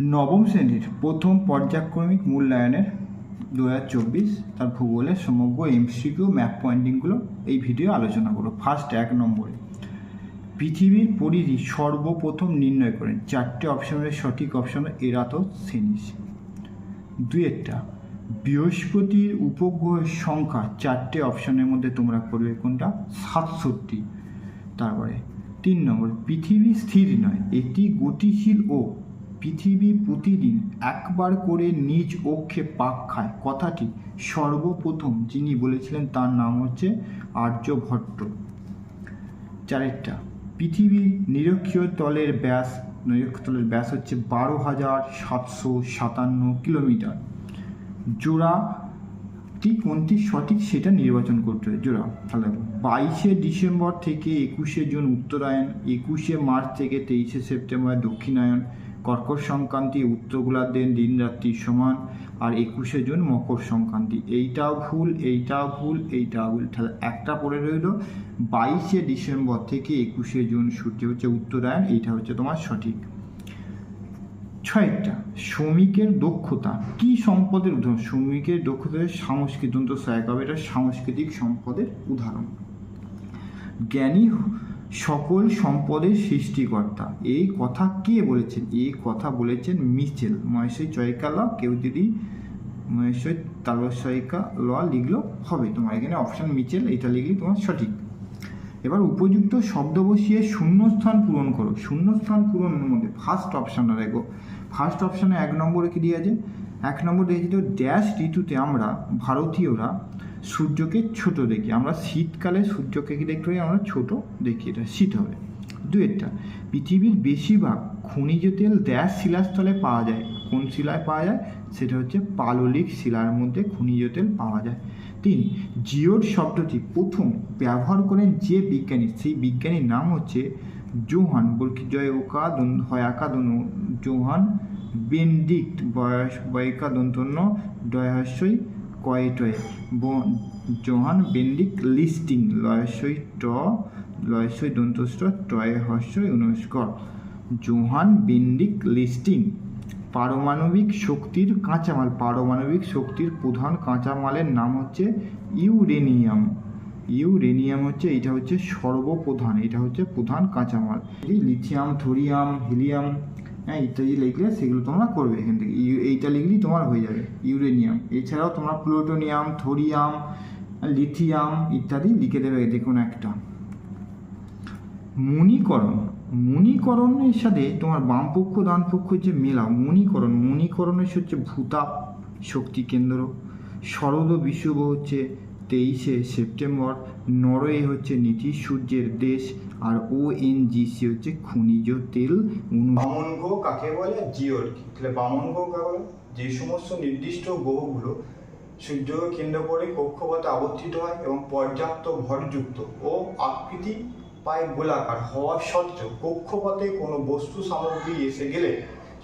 নবম শ্রেণির প্রথম পর্যায়ক্রমিক মূল্যায়নের দু হাজার চব্বিশ তার ভূগোলের সমগ্র এমসিকিউ, ম্যাপ পয়েন্টিংগুলো এই ভিডিও আলোচনা করো ফার্স্ট এক নম্বরে, পৃথিবীর পরিধি সর্বপ্রথম নির্ণয় করেন। চারটে অপশনের সঠিক অপশন এরাতোসেনিস দুয়েরটা বৃহস্পতির উপগ্রহের সংখ্যা চারটে অপশনের মধ্যে তোমরা করবে কোনটা? সাতষট্টি। তারপরে তিন নম্বর, পৃথিবী স্থির নয়, এটি গতিশীল ও পৃথিবী প্রতিদিন একবার করে নিজ অক্ষে পাক খায়। কথাটি সর্বপ্রথম যিনি বলেছিলেন তার নাম হচ্ছে আর্যভট্ট চারেরটা পৃথিবীর নিরক্ষীয় তলের ব্যাস, নিরক্ষীয় তলের ব্যাস হচ্ছে বারো হাজার সাতশো সাতান্ন কিলোমিটার। জোড়া জোড়াটি কোনটি সঠিক সেটা নির্বাচন করতে হবে। জোড়া তাহলে বাইশে ডিসেম্বর থেকে একুশে জুন উত্তরায়ণ, একুশে মার্চ থেকে তেইশে সেপ্টেম্বর দক্ষিণায়ন কর্কট সংক্রান্তি উত্তর গোলার্ধের দিন রাত্রি সমান, আর একুশে জুন মকর সংক্রান্তি। এইটাও ভুল এইটাও ভুল এইটাও ভুল। তাহলে একটা পড়ে রইল, বাইশে ডিসেম্বর থেকে একুশে জুন সূর্য হচ্ছে উত্তরায়ণ, এইটা হচ্ছে তোমার সঠিক। ছয়টা, শ্রমিকের দক্ষতা। কি সম্পদের উদাহরণ? শ্রমিকের দক্ষতা সাংস্কৃতিক সহায়ক হবে এটা সাংস্কৃতিক সম্পদের উদাহরণ। জ্ঞানী সকল সম্পদের সৃষ্টিকর্তা। এই কথা কে বলেছেন? এই কথা বলেছেন মিচেল। মহেশ্বর চয়কা ল, কেউ যদি মহেশ্বর তালসয়িকা ল লিখলেও হবে। তোমার এখানে অপশান মিচেল এটা লিখলে তোমার সঠিক। এবার উপযুক্ত শব্দ বসিয়ে শূন্যস্থান পূরণ করো। শূন্যস্থান পূরণের মধ্যে ফার্স্ট অপশানটা দেখো ফার্স্ট অপশানে এক নম্বরে কি দিয়েছে? এক নম্বর দিয়েছে তো ড্যাশ ঋতুতে আমরা ভারতীয়রা সূর্যকে ছোট দেখি। আমরা শীতকালে সূর্যকে কি দেখতে পাই? আমরা ছোট দেখি এটা, শীত হবে। দুয়েরটা, পৃথিবীর বেশিরভাগ খনিজ তেল ড্যাশ শিলাস্থলে পাওয়া যায়। কোন শিলায় পাওয়া যায়? সেটা হচ্ছে পাললিক শিলার মধ্যে খনিজ তেল পাওয়া যায়। তিন জিওড শব্দটি প্রথম ব্যবহার করেন যে বিজ্ঞানী। সেই বিজ্ঞানীর নাম হচ্ছে জোহান বলকি জয় ওকা দন হয়াকা দন জোহান বেন্ডিক্ট বয়স বয়কা দন্তন্য ডয়াশই কয়েটয়ে? জোহান বেন্ডিক লিস্টিং লয়সই ট লয়সই দন্তস্ট টয়ে হর্ষই অনুস্কর জোহান বেন্ডিক লিস্টিং, পারমাণবিক শক্তির কাঁচামাল, পারমাণবিক শক্তির প্রধান কাঁচামালের নাম হচ্ছে ইউরেনিয়াম। ইউরেনিয়াম হচ্ছে, এটা হচ্ছে সর্বপ্রধান, এটা হচ্ছে প্রধান কাঁচামাল। লিথিয়াম, থোরিয়াম, হিলিয়াম হ্যাঁ ইত্যাদি লিখলে সেগুলো তোমরা করবে এখান থেকে। ইউ- এইটা লিখলেই তোমার হয়ে যাবে, ইউরেনিয়াম। এছাড়াও তোমরা প্লুটোনিয়াম, থোরিয়াম, লিথিয়াম ইত্যাদি লিখে দেবে দেখুন একটা। মণিকরণ। মণিকরণের সাথে তোমার বামপক্ষ ডানপক্ষ যে মেলা, মণিকরণ। মণিকরণের হচ্ছে ভূতাপ শক্তি কেন্দ্র। শরদ বিষুব হচ্ছে তেইশে সেপ্টেম্বর, নরওয়ে হচ্ছে নীতি, সূর্যের দেশ, আর ও এন সি হচ্ছে খনিজ তেল। বামন গ্রহ কাকে বলে? জিওর তাহলে বামন গ্রহ কাকে বলে? যে সমস্ত নির্দিষ্ট গ্রহগুলো সূর্যকে কেন্দ্র করে কক্ষপথে আবর্তিত হয় এবং পর্যাপ্ত ভরযুক্ত ও আকৃতি পায় গোলাকার হওয়া সত্ত্বেও কক্ষপথে কোনো বস্তু সামগ্রী এসে গেলে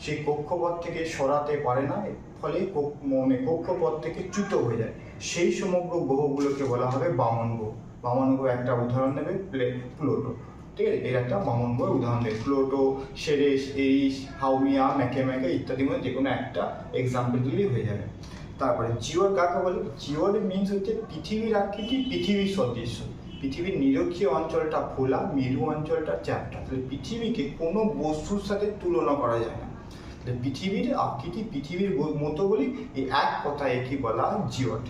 সেই কক্ষপথ থেকে সরাতে পারে না ফলে মানে কক্ষপথ থেকে চ্যুত হয়ে যায়। সেই সমগ্র গ্রহগুলোকে বলা হবে বামন গ্রহ। বামন গ্রহ একটা উদাহরণ নেবে প্লে, প্লুটো। ঠিক আছে? এর একটা বামন গ্রহের উদাহরণ দেবে। প্লুটো সেরেস এরিস, হাউমিয়া ম্যাকে ম্যাকেম্যাকে ইত্যাদির মধ্যে যে কোনো একটা এক্সাম্পল দিলেই হয়ে যাবে। তারপরে জিওর কাকে বলে? জিওর মিনস হচ্ছে পৃথিবীর আকৃতি, পৃথিবীর সদৃশ্য। পৃথিবীর নিরক্ষীয় অঞ্চলটা ফোলা মেরু অঞ্চলটা চ্যাপ্টা। তাহলে পৃথিবীকে কোনো বস্তুর সাথে তুলনা করা যায় না। পৃথিবীর আকৃতি, পৃথিবীর মতো বলি এই এক কথা একই বলা জিওট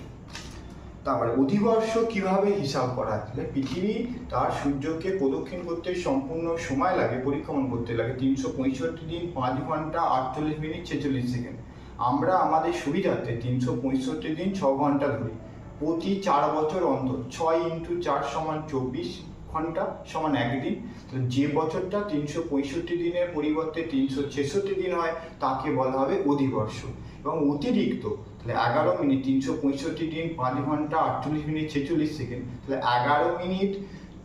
তারপরে অধিবর্ষ কীভাবে হিসাব করা হয় পৃথিবী তার সূর্যকে প্রদক্ষিণ করতে সম্পূর্ণ সময় লাগে, পরিক্রমণ করতে লাগে। তিনশো পঁয়ষট্টি দিন, পাঁচ ঘণ্টা, আটচল্লিশ মিনিট, ছেচল্লিশ সেকেন্ড। আমরা আমাদের সুবিধার্থে তিনশো পঁয়ষট্টি দিন, ছ ঘণ্টা ধরি। প্রতি চার বছর অন্তর, ছয় ইন্টু চার সমান চব্বিশ ঘণ্টা সমান একদিন তো যে বছরটা তিনশো পঁয়ষট্টি দিনের পরিবর্তে তিনশো ছেষট্টি দিন হয়, তাকে বলা হবে অধিবর্ষ। এবং অতিরিক্ত, তাহলে এগারো মিনিট, তিনশো পঁয়ষট্টি দিন, পাঁচ ঘণ্টা আটচল্লিশ মিনিট, ছেচল্লিশ সেকেন্ড। তাহলে এগারো মিনিট,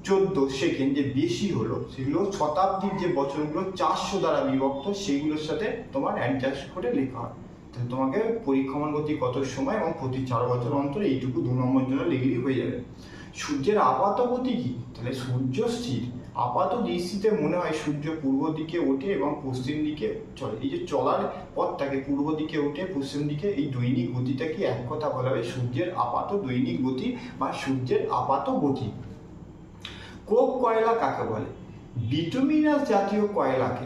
চোদ্দ সেকেন্ড যে বেশি হলো, সেগুলো শতাব্দীর যে বছরগুলো চারশো দ্বারা বিভক্ত সেইগুলোর সাথে তোমার অ্যাডজাস্ট করে লেখা হয়। তাহলে তোমাকে পরিক্রমণ গতি কত সময় এবং প্রতি চার বছর অন্তর এইটুকু দু নম্বর জন্য লিখলেই হয়ে যাবে। সূর্যের আপাত গতি কি? তাহলে সূর্য স্থির। আপাত দৃষ্টিতে মনে হয় সূর্য পূর্ব দিকে ওঠে এবং পশ্চিম দিকে চলে। এই যে চলার পথটাকে পূর্ব দিকে ওঠে পশ্চিম দিকে, এই দৈনিক গতিটাকে এক কথা বলা হয় সূর্যের আপাত দৈনিক গতি বা সূর্যের আপাত গতি। কোক কয়লা কাকে বলে? বিটুমিনাস জাতীয় কয়লাকে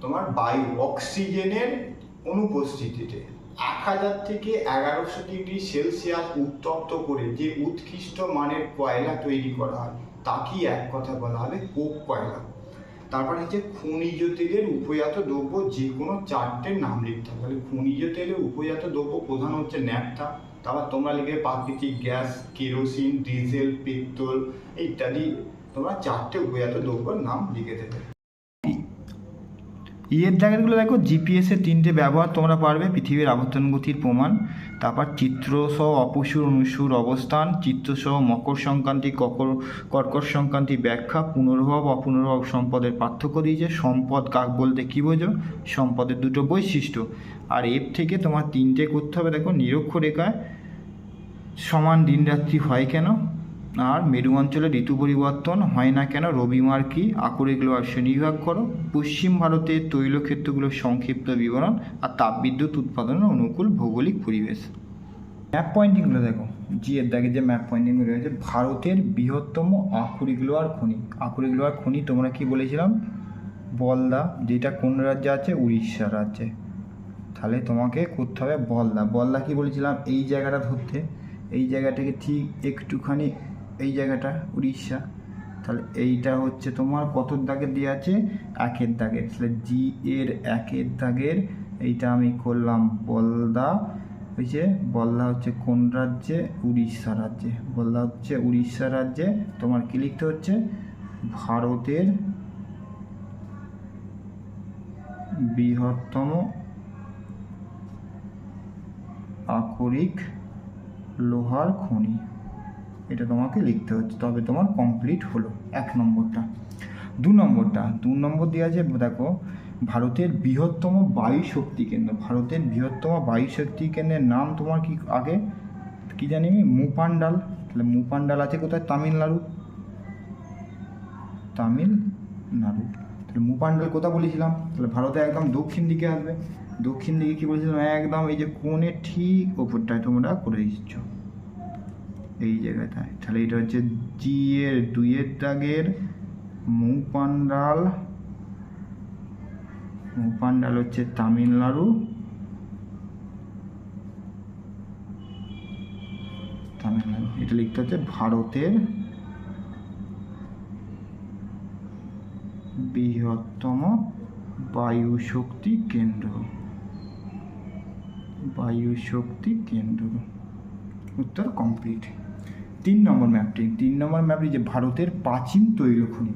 তোমার বায়ু অক্সিজেনের অনুপস্থিতিতে এক হাজার থেকে এগারোশো ডিগ্রি সেলসিয়াস উত্তপ্ত করে যে উৎকৃষ্ট মানের কয়লা তৈরি করা হয় তাকেই এক কথা বলা হবে? কোক কয়লা। তারপর হচ্ছে খনিজ তেলের উপজাত দ্রব্য যে কোনো চারটের নাম লিখতে হবে। তাহলে খনিজ তেলের উপজাত দ্রব্য প্রধান হচ্ছে ন্যাপথা। তারপর তোমরা লিখবে প্রাকৃতিক গ্যাস, কেরোসিন, ডিজেল, পেট্রোল ইত্যাদি তোমরা চারটে উপজাত দ্রব্যের নাম লিখে দেবে। ইয়ের জায়গাগুলো দেখো জিপিএসের তিনটে ব্যবহার তোমরা পারবে, পৃথিবীর আবর্তন গতির প্রমাণ, তারপর চিত্রসহ অপসুর অনুসুর অবস্থান চিত্রসহ মকর সংক্রান্তি, ককর, কর্কট সংক্রান্তি ব্যাখ্যা, পুনর্ভাব, অপুনর্ভব সম্পদের পার্থক্য দিয়েছে, সম্পদ কাক বলতে কী বোঝো? সম্পদের দুটো বৈশিষ্ট্য। আর এর থেকে তোমার তিনটে করতে হবে, দেখো, নিরক্ষরেখায় সমান দিনরাত্রি হয় কেন? আর মেরু অঞ্চলে ঋতু পরিবর্তন হয় না কেন? রবিমার কি? আকরিকগুলো আর শ্রেণীবিভাগ করো। পশ্চিম ভারতের তৈলক্ষেত্রগুলোর সংক্ষিপ্ত বিবরণ আর তাপবিদ্যুৎ উৎপাদনের অনুকূল ভৌগোলিক পরিবেশ। ম্যাপ পয়েন্টিংগুলো দেখো। জি, এর দাগে যে ম্যাপ পয়েন্টিংগুলো রয়েছে, ভারতের বৃহত্তম আকরিকলোয়ার খনি। আকরিকলোয়ার খনি তোমরা কি বলেছিলাম? বলদা, যেটা কোন রাজ্যে আছে? উড়িষ্যা রাজ্যে। তাহলে তোমাকে করতে হবে বলদা। বলদা কি বলেছিলাম? এই জায়গাটা ধরতে। এই জায়গাটাকে ঠিক একটুখানি এই জায়গাটা, উড়িষ্যা। তাহলে এইটা হচ্ছে তোমার কত দাগের দিয়ে আছে? একের দাগের। তাহলে জি এর একের দাগের এইটা আমি করলাম বলদা। হয়েছে বলদা হচ্ছে কোন রাজ্যে? উড়িষ্যা রাজ্যে। বলদা হচ্ছে উড়িষ্যা রাজ্যে। তোমার কি লিখতে হচ্ছে? ভারতের বৃহত্তম আকরিক লোহার খনি। এটা তোমাকে লিখতে হচ্ছে। তবে তোমার কমপ্লিট হলো এক নম্বরটা। দু নম্বরটা, দু নম্বর দেওয়া আছে দেখো, ভারতের বৃহত্তম বায়ু শক্তি কেন্দ্র। ভারতের বৃহত্তম বায়ু শক্তি কেন্দ্রের নাম তোমার কি আগে? কি জানি মুপান্ডাল। তাহলে মুপান্ডাল আছে কোথায়? তামিলনাড়ু। তামিলনাড়ু। তাহলে মুপান্ডাল কোথা বলেছিলাম? তাহলে ভারতে একদম দক্ষিণ দিকে আসবে। দক্ষিণ দিকে কি বলেছিলাম? একদম এই যে কোণে ঠিক ওপরটায় তোমরা করে দিচ্ছ। এই জায়গাটায়। তাহলে এটা হচ্ছে জি এর দুইয়ের দাগের মুপান্ডাল। মুপান্ডাল হচ্ছে তামিলনাড়ু। তামিলনাড়ু, এটা লিখতে হচ্ছে ভারতের বৃহত্তম বায়ু শক্তি কেন্দ্র। বায়ু শক্তি কেন্দ্র। উত্তর কমপ্লিট তিন নম্বর ম্যাপটি তিন নম্বর ম্যাপটি যে ভারতের প্রাচীন তৈলখনি।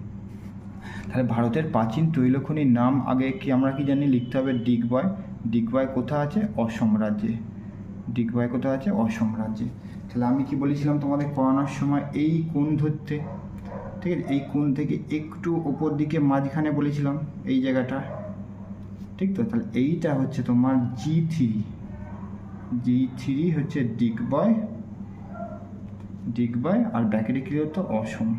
তাহলে ভারতের প্রাচীন তৈলখনির নাম আগে কি আমরা কি জানি? লিখতে হবে ডিগবয়। ডিগবয় কোথা আছে? অসম রাজ্যে। ডিগবয় কোথা আছে? অসম রাজ্যে। তাহলে আমি কি বলেছিলাম তোমাদের পড়ানোর সময়? এই কোণ ধরতে। ঠিক আছে? এই কোণ থেকে একটু ওপর দিকে মাঝখানে বলেছিলাম এই জায়গাটা। ঠিক তো? তাহলে এইটা হচ্ছে তোমার জি থ্রি। জি থ্রি হচ্ছে ডিগবয় ডিগবয় আর ব্যাকেটে কী হতো? অসম।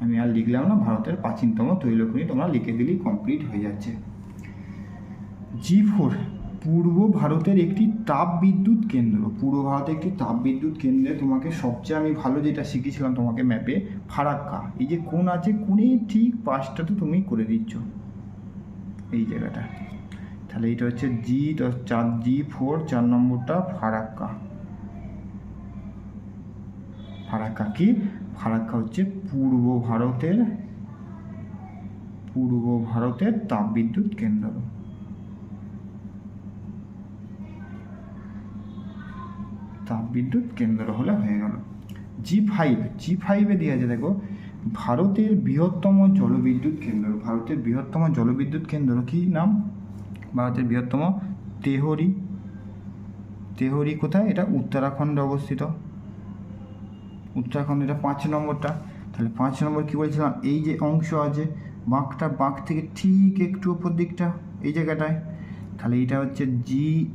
আমি আর লিখলাম না, ভারতের প্রাচীনতম তৈলখনি তোমরা লিখে দিলেই কমপ্লিট হয়ে যাচ্ছে। জি ফোর পূর্ব ভারতের একটি তাপ বিদ্যুৎ কেন্দ্র। পূর্ব ভারতের একটি তাপ বিদ্যুৎ কেন্দ্রে তোমাকে সবচেয়ে আমি ভালো যেটা শিখেছিলাম তোমাকে ম্যাপে ফারাক্কা। এই যে কোন আছে কোণেই ঠিক পাঁচটাতে তুমি করে দিচ্ছ। এই জায়গাটা। তাহলে এটা হচ্ছে জি চার জি ফোর চার নম্বরটা ফারাক্কা। ফারাক্কা কি? ফারাক্কা হচ্ছে পূর্ব ভারতের পূর্ব ভারতের তাপবিদ্যুৎ কেন্দ্র। তাপবিদ্যুৎ কেন্দ্র হলে হয়ে গেল। জি ফাইভ জি ফাইভে দেওয়া আছে, দেখো। ভারতের বৃহত্তম জলবিদ্যুৎ কেন্দ্র। ভারতের বৃহত্তম জলবিদ্যুৎ কেন্দ্র কী নাম? ভারতের বৃহত্তম তেহরি। তেহরি কোথায়? এটা উত্তরাখণ্ডে অবস্থিত। উত্তরাখণ্ড এটা পাঁচ নম্বরটা। তাহলে পাঁচ নম্বর কী বলছিলাম? এই যে অংশ আছে, বাঁকটা বাঁক থেকে ঠিক একটু উপর দিকটা, এই জায়গাটায়। তাহলে এটা হচ্ছে G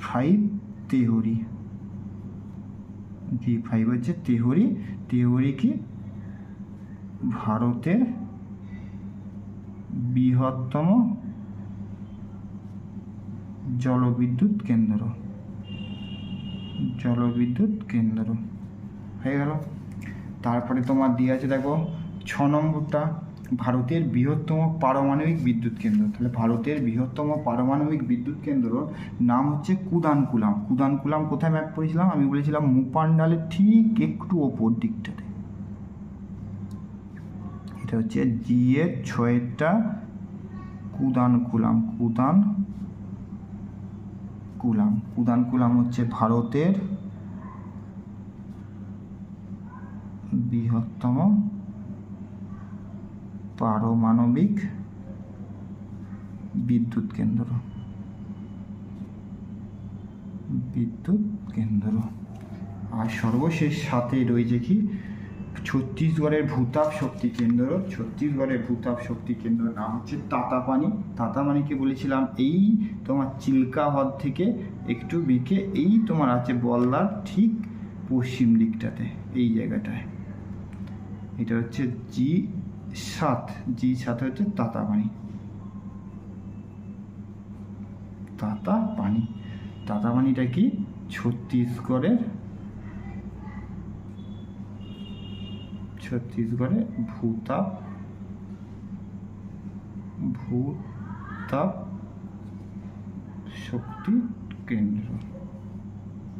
five Tehri. G five হচ্ছে তেহরি। তেহরি কি? ভারতের বৃহত্তম জলবিদ্যুৎ কেন্দ্র। জলবিদ্যুৎ কেন্দ্র। হয়ে গেল। তারপরে তোমার দিয়ে আছে দেখো, ছ নম্বরটা, ভারতের বৃহত্তম পারমাণবিক বিদ্যুৎ কেন্দ্র। তাহলে ভারতের বৃহত্তম পারমাণবিক বিদ্যুৎ কেন্দ্র নাম হচ্ছে কুদানকুলাম। কুদানকুলাম কোথায় ম্যাপ করেছিলাম? আমি বলেছিলাম মুপান্ডালের ঠিক একটু ওপর দিকটাতে। এটা হচ্ছে জি এর ছয়েরটা কুদানকুলাম কুদান কুলাম কুদানকুলাম হচ্ছে ভারতের বৃহত্তম পারমাণবিক বিদ্যুৎ কেন্দ্র। বিদ্যুৎ কেন্দ্র। আর সর্বশেষ সাথে রয়েছে কি? ছত্তিশগড়ের ভূতাপ শক্তি কেন্দ্র। ছত্তিশগড়ের ভূতাপ শক্তি কেন্দ্র নাম হচ্ছে তাতাপানি। তাতাপানিকে বলেছিলাম, এই তোমার চিল্কা হ্রদ থেকে একটু বিকে এই তোমার আছে বলদার ঠিক পশ্চিম দিকটাতে, এই জায়গাটায়। এটা হচ্ছে জি সাত জি সাত হচ্ছে তাতা পানি। তাতা পানি। তাতা পানিটা কি? ছত্তিশগড়ের ছত্তিশগড়ে ভূতাপ ভূতাপ শক্তি কেন্দ্র।